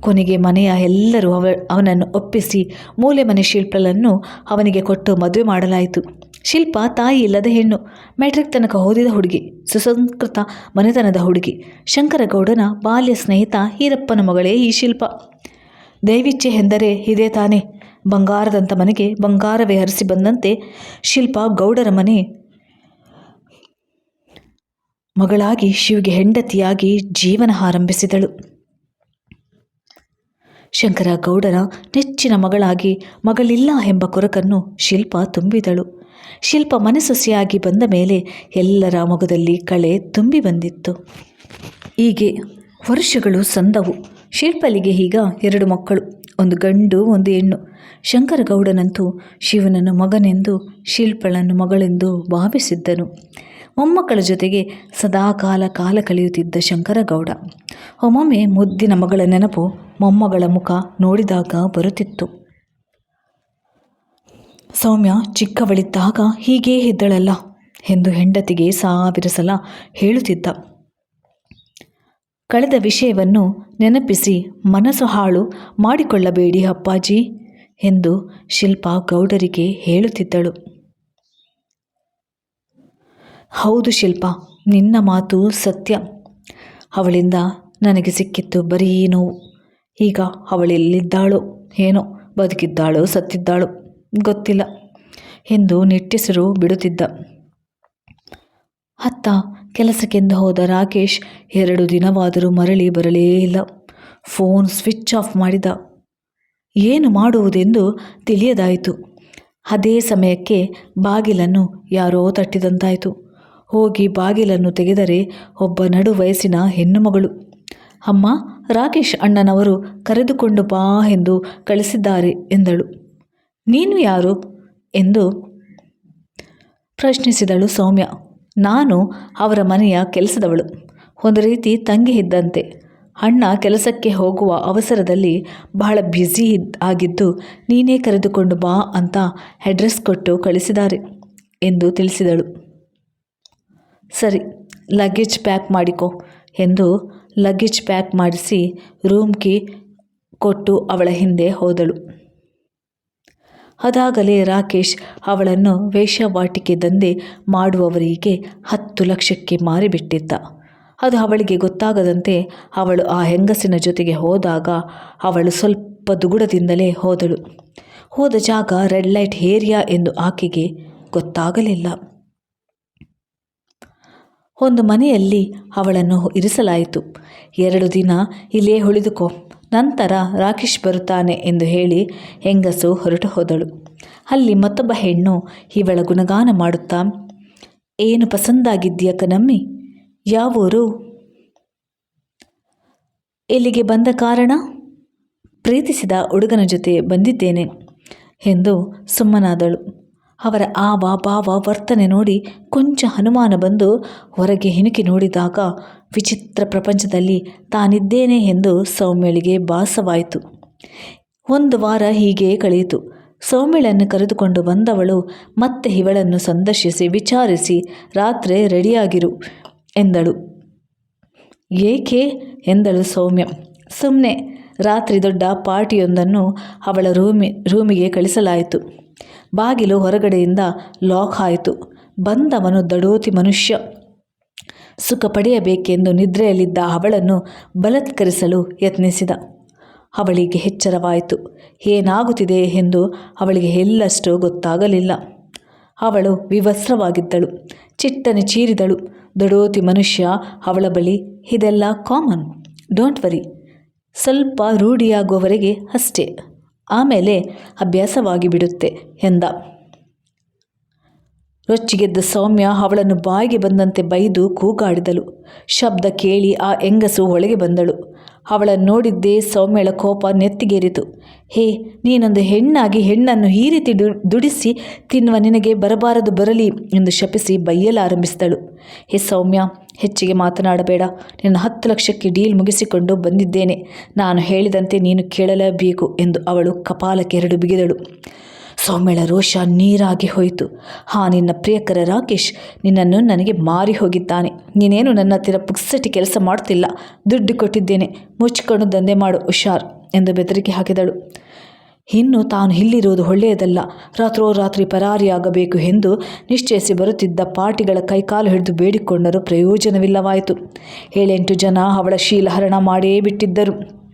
S1: ಕೊನೆಗೆ ಮನೆಯ ಎಲ್ಲರೂ ಅವ, ಅವನನ್ನು ಒಪ್ಪಿಸಿ ಮೂಲೆ ಮನೆ ಶಿಲ್ಪಲನ್ನು ಅವನಿಗೆ ಕೊಟ್ಟು ಮದುವೆ ಮಾಡಲಾಯಿತು. ಶಿಲ್ಪ ತಾಯಿ ಇಲ್ಲದ ಹೆಣ್ಣು. ಮೆಟ್ರಿಕ್ ತನಕ ಓದಿದ ಹುಡುಗಿ, ಸುಸಂಸ್ಕೃತ ಮನೆತನದ ಹುಡುಗಿ. ಶಂಕರಗೌಡನ ಬಾಲ್ಯ ಸ್ನೇಹಿತ ಹೀರಪ್ಪನ ಮಗಳೇ ಈ ಶಿಲ್ಪ. ದೈವಿಚ್ಛೆ ಎಂದರೆ ಇದೇ ತಾನೇ. ಬಂಗಾರದಂಥ ಮನೆಗೆ ಬಂಗಾರವೇ ಹರಿಸಿ ಬಂದಂತೆ ಶಿಲ್ಪ ಗೌಡರ ಮನೆ ಮಗಳಾಗಿ ಶಿವಗೆ ಹೆಂಡತಿಯಾಗಿ ಜೀವನ ಆರಂಭಿಸಿದಳು. ಶಂಕರ ಗೌಡರ ನೆಚ್ಚಿನ ಮಗಳಾಗಿ ಮಗಳಿಲ್ಲ ಎಂಬ ಕೊರಕನ್ನು ಶಿಲ್ಪ ತುಂಬಿದಳು. ಶಿಲ್ಪ ಮನೆಸೊಸೆಯಾಗಿ ಬಂದ ಮೇಲೆ ಎಲ್ಲರ ಮಗದಲ್ಲಿ ಕಳೆ ತುಂಬಿ ಬಂದಿತ್ತು. ಹೀಗೆ ವರ್ಷಗಳು ಸಂದವು. ಶಿಲ್ಪಲಿಗೆ ಈಗ ಎರಡು ಮಕ್ಕಳು, ಒಂದು ಗಂಡು, ಒಂದು ಹೆಣ್ಣು. ಶಂಕರಗೌಡನಂತೂ ಶಿವನನ್ನು ಮಗನೆಂದು, ಶಿಲ್ಪಳನ್ನು ಮಗಳೆಂದು ಭಾವಿಸಿದ್ದನು. ಮೊಮ್ಮಕ್ಕಳ ಜೊತೆಗೆ ಸದಾಕಾಲ ಕಾಲ ಕಳೆಯುತ್ತಿದ್ದ ಶಂಕರಗೌಡ. ಒಮ್ಮೊಮ್ಮೆ ಮುದ್ದಿನ ಮಗಳ ನೆನಪು ಮೊಮ್ಮಗಳ ಮುಖ ನೋಡಿದಾಗ ಬರುತ್ತಿತ್ತು. ಸೌಮ್ಯ ಚಿಕ್ಕವಳಿದ್ದಾಗ ಹೀಗೇ ಇದ್ದಳಲ್ಲ ಎಂದು ಹೆಂಡತಿಗೆ ಸಾವಿರ ಸಲ ಹೇಳುತ್ತಿದ್ದ. ಕಳೆದ ವಿಷಯವನ್ನು ನೆನಪಿಸಿ ಮನಸ್ಸು ಹಾಳು ಮಾಡಿಕೊಳ್ಳಬೇಡಿ ಅಪ್ಪಾಜಿ ಎಂದು ಶಿಲ್ಪಾ ಗೌಡರಿಗೆ ಹೇಳುತ್ತಿದ್ದಳು. ಹೌದು ಶಿಲ್ಪ, ನಿನ್ನ ಮಾತು ಸತ್ಯ. ಅವಳಿಂದ ನನಗೆ ಸಿಕ್ಕಿತ್ತು ಬರೀ ನೋವು. ಈಗ ಅವಳೆಲ್ಲಿದ್ದಾಳೋ ಏನೋ ಬದುಕಿದ್ದಾಳೋ, ಸತ್ತಿದ್ದಾಳೋ ಗೊತ್ತಿಲ್ಲ ಎಂದು ನಿಟ್ಟಿಸಿರು ಬಿಡುತ್ತಿದ್ದ. ಅತ್ತ ಕೆಲಸಕ್ಕೆಂದು ಹೋದ ರಾಕೇಶ್ ಎರಡು ದಿನವಾದರೂ ಮರಳಿ ಬರಲೇ ಇಲ್ಲ. ಫೋನ್ ಸ್ವಿಚ್ ಆಫ್ ಮಾಡಿದ. ಏನು ಮಾಡುವುದೆಂದು ತಿಳಿಯದಾಯಿತು. ಅದೇ ಸಮಯಕ್ಕೆ ಬಾಗಿಲನ್ನು ಯಾರೋ ತಟ್ಟಿದಂತಾಯಿತು. ಹೋಗಿ ಬಾಗಿಲನ್ನು ತೆಗೆದರೆ ಒಬ್ಬ ನಡು ವಯಸ್ಸಿನ ಹೆಣ್ಣುಮಗಳು. ಅಮ್ಮ, ರಾಕೇಶ್ ಅಣ್ಣನವರು ಕರೆದುಕೊಂಡು ಬಾ ಎಂದು ಕಳಿಸಿದ್ದಾರೆ ಎಂದಳು. ನೀನು ಯಾರು? ಎಂದು ಪ್ರಶ್ನಿಸಿದಳು ಸೌಮ್ಯ. ನಾನು ಅವರ ಮನೆಯ ಕೆಲಸದವಳು. ಒಂದು ರೀತಿ ತಂಗಿ ಇದ್ದಂತೆ. ಅಣ್ಣ ಕೆಲಸಕ್ಕೆ ಹೋಗುವ ಅವಸರದಲ್ಲಿ ಬಹಳ ಬ್ಯುಸಿ ಆಗಿದ್ದು, ನೀನೇ ಕರೆದುಕೊಂಡು ಬಾ ಅಂತ ಅಡ್ರೆಸ್ ಕೊಟ್ಟು ಕಳಿಸಿದ್ದಾರೆ ಎಂದು ತಿಳಿಸಿದಳು. ಸರಿ ಲಗೇಜ್ ಪ್ಯಾಕ್ ಮಾಡಿಕೊ ಎಂದು ಲಗೇಜ್ ಪ್ಯಾಕ್ ಮಾಡಿಸಿ ರೂಮ್ ಕಿ ಕೊಟ್ಟು ಅವಳ ಹಿಂದೆ ಹೋದಳು. ಅದಾಗಲೇ ರಾಕೇಶ್ ಅವಳನ್ನು ವೇಷವಾಟಿಕೆ ದಂಧೆ ಮಾಡುವವರಿಗೆ ಹತ್ತು ಲಕ್ಷಕ್ಕೆ ಮಾರಿಬಿಟ್ಟಿದ್ದ. ಅದು ಅವಳಿಗೆ ಗೊತ್ತಾಗದಂತೆ ಅವಳು ಆ ಹೆಂಗಸಿನ ಜೊತೆಗೆ ಹೋದಾಗ ಅವಳು ಸ್ವಲ್ಪ ದುಗುಡದಿಂದಲೇ ಹೋದಳು. ಹೋದ ಜಾಗ ರೆಡ್ ಲೈಟ್ ಏರಿಯಾ ಎಂದು ಆಕೆಗೆ ಗೊತ್ತಾಗಲಿಲ್ಲ. ಒಂದು ಮನೆಯಲ್ಲಿ ಅವಳನ್ನು ಇರಿಸಲಾಯಿತು. ಎರಡು ದಿನ ಇಲ್ಲೇ ಉಳಿದುಕೋ, ನಂತರ ರಾಕೇಶ್ ಬರುತ್ತಾನೆ ಎಂದು ಹೇಳಿ ಹೆಂಗಸು ಹೊರಟು ಹೋದಳು. ಅಲ್ಲಿ ಮತ್ತೊಬ್ಬ ಹೆಣ್ಣು ಇವಳ ಗುಣಗಾನ ಮಾಡುತ್ತಾ, ಏನು ಪಸಂದಾಗಿದ್ದೀಯ ಕನಮ್ಮಿ? ಯಾವೂರು ಇಲ್ಲಿಗೆ ಬಂದ ಕಾರಣ? ಪ್ರೀತಿಸಿದ ಹುಡುಗನ ಜೊತೆ ಬಂದಿದ್ದೇನೆ ಎಂದು ಸುಮ್ಮನಾದಳು. ಅವರ ಆವ ಭಾವ ವರ್ತನೆ ನೋಡಿ ಕೊಂಚ ಹನುಮಾನ ಬಂದು ಹೊರಗೆ ಹಿಣುಕಿ ನೋಡಿದಾಗ ವಿಚಿತ್ರ ಪ್ರಪಂಚದಲ್ಲಿ ತಾನಿದ್ದೇನೆ ಎಂದು ಸೌಮ್ಯಳಿಗೆ ಭಾಸವಾಯಿತು. ಒಂದು ವಾರ ಹೀಗೆ ಕಳೆಯಿತು. ಸೌಮ್ಯಳನ್ನು ಕರೆದುಕೊಂಡು ಬಂದವಳು ಮತ್ತೆ ಇವಳನ್ನು ಸಂದರ್ಶಿಸಿ ವಿಚಾರಿಸಿ ರಾತ್ರಿ ರೆಡಿಯಾಗಿರು ಎಂದಳು. ಏಕೆ ಎಂದಳು ಸೌಮ್ಯ. ಸುಮ್ಮನೆ ರಾತ್ರಿ ದೊಡ್ಡ ಪಾರ್ಟಿಯೊಂದನ್ನು ಅವಳ ರೂಮಿ, ರೂಮಿಗೆ ಕಳಿಸಲಾಯಿತು. ಬಾಗಿಲು ಹೊರಗಡೆಯಿಂದ ಲಾಕ್ ಆಯಿತು. ಬಂದವನು ದಡೋತಿ ಮನುಷ್ಯ. ಸುಖ ಪಡೆಯಬೇಕೆಂದು ನಿದ್ರೆಯಲ್ಲಿದ್ದ ಅವಳನ್ನು ಬಲತ್ಕರಿಸಲು ಯತ್ನಿಸಿದ. ಅವಳಿಗೆ ಎಚ್ಚರವಾಯಿತು. ಏನಾಗುತ್ತಿದೆ ಎಂದು ಅವಳಿಗೆ ಎಲ್ಲಷ್ಟು ಗೊತ್ತಾಗಲಿಲ್ಲ. ಅವಳು ವಿವಸ್ತ್ರವಾಗಿದ್ದಳು. ಚಿಟ್ಟನೆ ಚೀರಿದಳು. ದಡೋತಿ ಮನುಷ್ಯ ಅವಳ ಬಳಿ, ಇದೆಲ್ಲ ಕಾಮನ್. Don't worry. ಸ್ವಲ್ಪ ರೂಢಿಯಾಗುವವರೆಗೆ ಅಷ್ಟೇ. ಆಮೇಲೆ ಅಭ್ಯಾಸವಾಗಿ ಬಿಡುತ್ತೆ ಎಂದ. ರೊಚ್ಚಿಗೆದ್ದ ಸೌಮ್ಯ ಅವಳನ್ನು ಬಾಯಿಗೆ ಬಂದಂತೆ ಬೈದು ಕೂಗಾಡಿದಳು. ಶಬ್ದ ಕೇಳಿ ಆ ಹೆಂಗಸು ಒಳಗೆ ಬಂದಳು. ಅವಳನ್ನು ನೋಡಿದ್ದೇ ಸೌಮ್ಯಳ ಕೋಪ ನೆತ್ತಿಗೇರಿತು. ಹೇ, ನೀನೊಂದು ಹೆಣ್ಣಾಗಿ ಹೆಣ್ಣನ್ನು ಈ ರೀತಿ ದುಡಿಸಿ ತಿನ್ನುವ ನಿನಗೆ ಬರಬಾರದು ಬರಲಿ ಎಂದು ಶಪಿಸಿ ಬೈಯಲಾರಂಭಿಸಿದಳು ಹೇ ಸೌಮ್ಯ, ಹೆಚ್ಚಿಗೆ ಮಾತನಾಡಬೇಡ. ನಿನ್ನ ಹತ್ತು ಲಕ್ಷಕ್ಕೆ ಡೀಲ್ ಮುಗಿಸಿಕೊಂಡು ಬಂದಿದ್ದೇನೆ. ನಾನು ಹೇಳಿದಂತೆ ನೀನು ಕೇಳಲೇಬೇಕು ಎಂದು ಅವಳು ಕಪಾಲಕ್ಕೆರಡು ಬಿಗಿದಳು. ಸೌಮ್ಯಳ ರೋಷ ನೀರಾಗಿ ಹೋಯಿತು. ಹಾ, ನಿನ್ನ ಪ್ರಿಯಕರ ರಾಕೇಶ್ ನಿನ್ನನ್ನು ನನಗೆ ಮಾರಿ ಹೋಗಿದ್ದಾನೆ. ನೀನೇನು ನನ್ನ ಹತ್ತಿರ ಪುಕ್ಸಟಿ ಕೆಲಸ ಮಾಡ್ತಿಲ್ಲ. ದುಡ್ಡು ಕೊಟ್ಟಿದ್ದೇನೆ. ಮುಚ್ಚಿಕೊಂಡು ದಂಧೆ ಮಾಡು, ಹುಷಾರ್ ಎಂದು ಬೆದರಿಕೆ ಹಾಕಿದಳು. ಇನ್ನು ತಾನು ಇಲ್ಲಿರುವುದು ಒಳ್ಳೆಯದಲ್ಲ. ರಾತ್ರೋರಾತ್ರಿ ಪರಾರಿಯಾಗಬೇಕು ಎಂದು ನಿಶ್ಚಯಿಸಿ ಬರುತ್ತಿದ್ದ ಪಾಟಿಗಳ ಕೈಕಾಲು ಹಿಡಿದು ಬೇಡಿಕೊಂಡರೂ ಪ್ರಯೋಜನವಿಲ್ಲವಾಯಿತು. ಏಳೆಂಟು ಜನ ಅವಳ ಶೀಲಹರಣ ಮಾಡೇ ಬಿಟ್ಟಿದ್ದರು.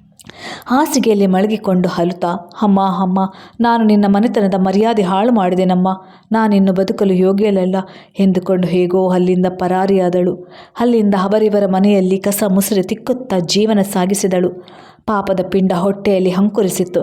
S1: ಹಾಸಿಗೆಯಲ್ಲಿ ಮಳಗಿಕೊಂಡು ಹಲುತ್ತಾ, ಅಮ್ಮ ಅಮ್ಮ, ನಾನು ನಿನ್ನ ಮನೆತನದ ಮರ್ಯಾದೆ ಹಾಳು ಮಾಡಿದೆನಮ್ಮ. ನಾನಿನ್ನು ಬದುಕಲು ಯೋಗ್ಯಲಲ್ಲ ಎಂದುಕೊಂಡು ಹೇಗೋ ಅಲ್ಲಿಂದ ಪರಾರಿಯಾದಳು. ಅಲ್ಲಿಂದ ಅವರಿವರ ಮನೆಯಲ್ಲಿ ಕಸ ಮುಸುರೆ ತಿಕ್ಕುತ್ತಾ ಜೀವನ ಸಾಗಿಸಿದಳು. ಪಾಪದ ಪಿಂಡ ಹೊಟ್ಟೆಯಲ್ಲಿ ಹಂಕುರಿಸಿತ್ತು.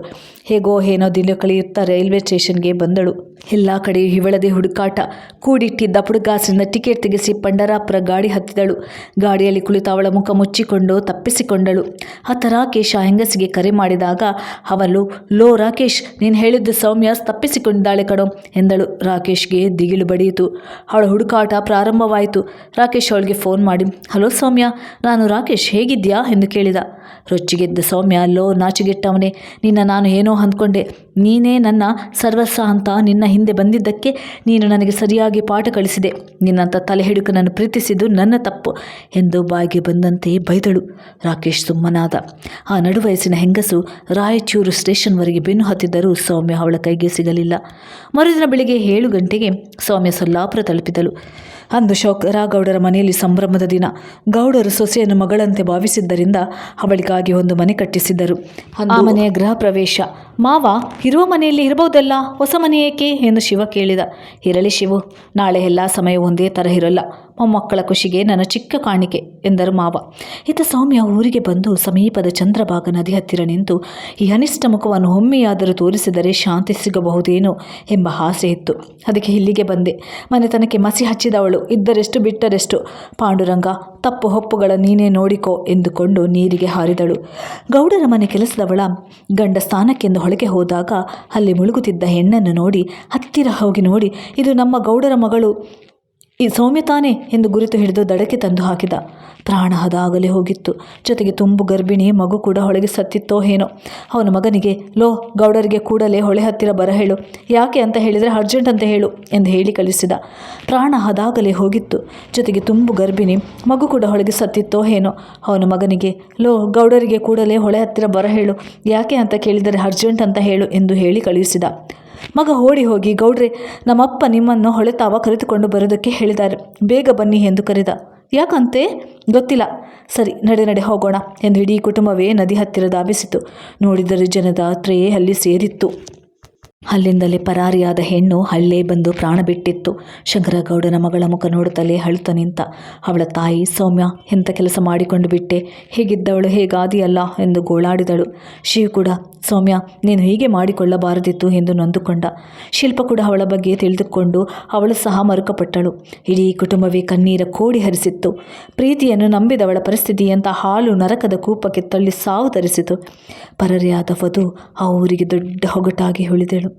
S1: ಹೇಗೋ ಏನೋ ದಿನ ಕಳೆಯುತ್ತಾ ರೈಲ್ವೆ ಸ್ಟೇಷನ್ಗೆ ಬಂದಳು. ಎಲ್ಲ ಕಡೆ ಇವಳದೇ ಹುಡುಕಾಟ. ಕೂಡಿಟ್ಟಿದ್ದ ಪುಡುಗಾಸಿನಿಂದ ಟಿಕೆಟ್ ತೆಗೆಸಿ ಪಂಡರಾಪುರ ಗಾಡಿ ಹತ್ತಿದಳು. ಗಾಡಿಯಲ್ಲಿ ಕುಳಿತ ಅವಳ ಮುಖ ಮುಚ್ಚಿಕೊಂಡು ತಪ್ಪಿಸಿಕೊಂಡಳು. ಆತ ರಾಕೇಶ ಹೆಂಗಸಿಗೆ ಕರೆ ಮಾಡಿದಾಗ ಅವಳು, ಲೋ ರಾಕೇಶ್, ನೀನು ಹೇಳಿದ್ದು ಸೌಮ್ಯ, ತಪ್ಪಿಸಿಕೊಂಡಿದ್ದಾಳೆ ಕಣೋ, ಎಂದಳು. ರಾಕೇಶ್ಗೆ ದಿಗಿಲು ಬಡಿಯಿತು. ಅವಳ ಹುಡುಕಾಟ ಪ್ರಾರಂಭವಾಯಿತು. ರಾಕೇಶ್ ಅವಳಿಗೆ ಫೋನ್ ಮಾಡಿ, ಹಲೋ ಸೌಮ್ಯ, ನಾನು ರಾಕೇಶ್ ಹೇಗಿದ್ಯಾ ಎಂದು ಕೇಳಿದ. ರೊಚ್ಚಿಗೆದ್ದ ಸೌಮ್ಯ, ಲೋ ನಾಚಿಗೆಟ್ಟವನೇ, ನಿನ್ನ ನಾನು ಏನೋ ಅಂದ್ಕೊಂಡೆ ನೀನೇ ನನ್ನ ಸರ್ವಸ್ವ ಅಂತ ನಿನ್ನ ಹಿಂದೆ ಬಂದಿದ್ದಕ್ಕೆ ನೀನು ನನಗೆ ಸರಿಯಾಗಿ ಪಾಠ ಕಳಿಸಿದೆ. ನಿನ್ನಂಥ ತಲೆ ಹಿಡುಕನನ್ನು ಪ್ರೀತಿಸಿದ್ದು ನನ್ನ ತಪ್ಪು ಎಂದು ಬಾಯಿಗೆ ಬಂದಂತೆ ಬೈದಳು ರಾಕೇಶ್ ಸುಮ್ಮನಾದ. ಆ ನಡುವಯಸ್ಸಿನ ಹೆಂಗಸು ರಾಯಚೂರು ಸ್ಟೇಷನ್ವರೆಗೆ ಬೆನ್ನು ಹತ್ತಿದ್ದರೂ ಸೌಮ್ಯ ಅವಳ ಕೈಗೆ ಸಿಗಲಿಲ್ಲ. ಮರುದಿನ ಬೆಳಿಗ್ಗೆ ಏಳು ಗಂಟೆಗೆ ಸೌಮ್ಯ ಸೊಲ್ಲಾಪುರ ತಲುಪಿದಳು. ಅಂದು ಶೋಕರಾಗೌಡರ ಮನೆಯಲ್ಲಿ ಸಂಭ್ರಮದ ದಿನ. ಗೌಡರು ಸೊಸೆಯನ್ನು ಮಗಳಂತೆ ಭಾವಿಸಿದ್ದರಿಂದ ಅವಳಿಗಾಗಿ ಒಂದು ಮನೆ ಕಟ್ಟಿಸಿದ್ದರು. ಆ ಮನೆಯ ಗೃಹ ಪ್ರವೇಶ. ಮಾವ, ಇರುವ ಮನೆಯಲ್ಲಿ ಇರಬಹುದಲ್ಲ ಹೊಸ ಮನೆ ಏಕೆ? ಎಂದು ಶಿವ ಕೇಳಿದ. ಇರಲಿ ಶಿವು, ನಾಳೆ ಎಲ್ಲ ಸಮಯ ಒಂದೇ ಥರ ಇರಲ್ಲ. ಮೊಮ್ಮಕ್ಕಳ ಖುಷಿಗೆ ನನ್ನ ಚಿಕ್ಕ ಕಾಣಿಕೆ ಎಂದರು ಮಾವ. ಇತ ಸೌಮ್ಯ ಊರಿಗೆ ಬಂದು ಸಮೀಪದ ಚಂದ್ರಭಾಗ ನದಿ ಹತ್ತಿರ ನಿಂತು ಈ ಅನಿಷ್ಟ ಮುಖವನ್ನು ಒಮ್ಮೆಯಾದರೂ ತೋರಿಸಿದರೆ ಶಾಂತಿ ಸಿಗಬಹುದೇನೋ ಎಂಬ ಆಸೆ ಇತ್ತು. ಅದಕ್ಕೆ ಇಲ್ಲಿಗೆ ಬಂದೆ. ಮನೆತನಕ್ಕೆ ಮಸಿ ಹಚ್ಚಿದವಳು. ಇದ್ದರೆಷ್ಟು ಬಿಟ್ಟರೆಷ್ಟು. ಪಾಂಡುರಂಗ, ತಪ್ಪು ಹೊಪ್ಪುಗಳ ನೀನೇ ನೋಡಿಕೋ ಎಂದುಕೊಂಡು ನೀರಿಗೆ ಹಾರಿದಳು. ಗೌಡರ ಮನೆ ಕೆಲಸದವಳ ಗಂಡ ಸ್ಥಾನಕ್ಕೆಂದು ಹೊಳಗೆ ಹೋದಾಗ ಅಲ್ಲಿ ಮುಳುಗುತ್ತಿದ್ದ ಹೆಣ್ಣನ್ನು ನೋಡಿ ಹತ್ತಿರ ಹೋಗಿ ನೋಡಿ, ಇದು ನಮ್ಮ ಗೌಡರ ಮಗಳು ಈ ಸೌಮ್ಯ ತಾನೇ ಎಂದು ಗುರುತು ಹಿಡಿದು ದಡಕ್ಕೆ ತಂದು ಹಾಕಿದ. ಪ್ರಾಣ ಅದಾಗಲೇ ಹೋಗಿತ್ತು. ಜೊತೆಗೆ ತುಂಬು ಗರ್ಭಿಣಿ ಮಗು ಕೂಡ ಹೊಳೆಗೆ ಸತ್ತಿತ್ತೋ ಏನೋ. ಅವನ ಮಗನಿಗೆ, ಲೋ, ಗೌಡರಿಗೆ ಕೂಡಲೇ ಹೊಳೆ ಹತ್ತಿರ ಬರ ಹೇಳು. ಯಾಕೆ ಅಂತ ಹೇಳಿದರೆ ಅರ್ಜೆಂಟ್ ಅಂತ ಹೇಳು ಎಂದು ಹೇಳಿ ಕಳಿಸಿದ. ಪ್ರಾಣ ಅದಾಗಲೇ ಹೋಗಿತ್ತು. ಜೊತೆಗೆ ತುಂಬು ಗರ್ಭಿಣಿ ಮಗು ಕೂಡ ಹೊಳೆಗೆ ಸತ್ತಿತ್ತೋ ಏನೋ. ಅವನ ಮಗನಿಗೆ, ಲೋ, ಗೌಡರಿಗೆ ಕೂಡಲೇ ಹೊಳೆ ಹತ್ತಿರ ಬರ ಹೇಳು. ಯಾಕೆ ಅಂತ ಕೇಳಿದರೆ ಅರ್ಜೆಂಟ್ ಅಂತ ಹೇಳು ಎಂದು ಹೇಳಿ ಕಳುಹಿಸಿದ ಮಗ ಓಡಿ ಹೋಗಿ, ಗೌಡ್ರೆ, ನಮ್ಮಪ್ಪ ನಿಮ್ಮನ್ನು ಹೊಳೆತಾವ ಕರೆದುಕೊಂಡು ಬರೋದಕ್ಕೆ ಹೇಳಿದ್ದಾರೆ. ಬೇಗ ಬನ್ನಿ ಎಂದು ಕರೆದ. ಯಾಕಂತೆ? ಗೊತ್ತಿಲ್ಲ. ಸರಿ, ನಡೆ ನಡೆ ಹೋಗೋಣ ಎಂದು ಇಡೀ ಕುಟುಂಬವೇ ನದಿ ಹತ್ತಿರ ಧಾವಿಸಿತು. ನೋಡಿದರೆ ಜನದಾತ್ರೆಯೇ ಅಲ್ಲಿ ಸೇರಿತ್ತು. ಅಲ್ಲಿಂದಲೇ ಪರಾರಿಯಾದ ಹೆಣ್ಣು ಹಳ್ಳೇ ಬಂದು ಪ್ರಾಣ ಬಿಟ್ಟಿತ್ತು. ಶಂಕರಗೌಡನ ಮಗಳ ಮುಖ ನೋಡುತ್ತಲೇ ಅಳುತ್ತ ನಿಂತ. ಅವಳ ತಾಯಿ, ಸೌಮ್ಯ ಎಂಥ ಕೆಲಸ ಮಾಡಿಕೊಂಡು ಬಿಟ್ಟೆ. ಹೇಗಿದ್ದವಳು ಹೇಗಾದಿಯಲ್ಲ ಎಂದು ಗೋಳಾಡಿದಳು. ಶಿವ ಕೂಡ, ಸೌಮ್ಯ, ನೀನು ಹೀಗೆ ಮಾಡಿಕೊಳ್ಳಬಾರದಿತ್ತು ಎಂದು ನೊಂದುಕೊಂಡ. ಶಿಲ್ಪ ಕೂಡ ಅವಳ ಬಗ್ಗೆ ತಿಳಿದುಕೊಂಡು ಅವಳು ಸಹ ಮರುಕಪಟ್ಟಳು. ಇಡೀ ಕುಟುಂಬವೇ ಕಣ್ಣೀರ ಕೋಡಿ ಹರಿಸಿತ್ತು. ಪ್ರೀತಿಯನ್ನು ನಂಬಿದವಳ ಪರಿಸ್ಥಿತಿಯಂತ ಹಾಲು ನರಕದ ಕೂಪಕ್ಕೆ ತಳ್ಳಿ ಸಾವು ತರಿಸಿತು. ಪರರಿಯಾದ ವಧು ಆ ಊರಿಗೆ ದೊಡ್ಡ ಹೊಗಟಾಗಿ ಉಳಿದಳು.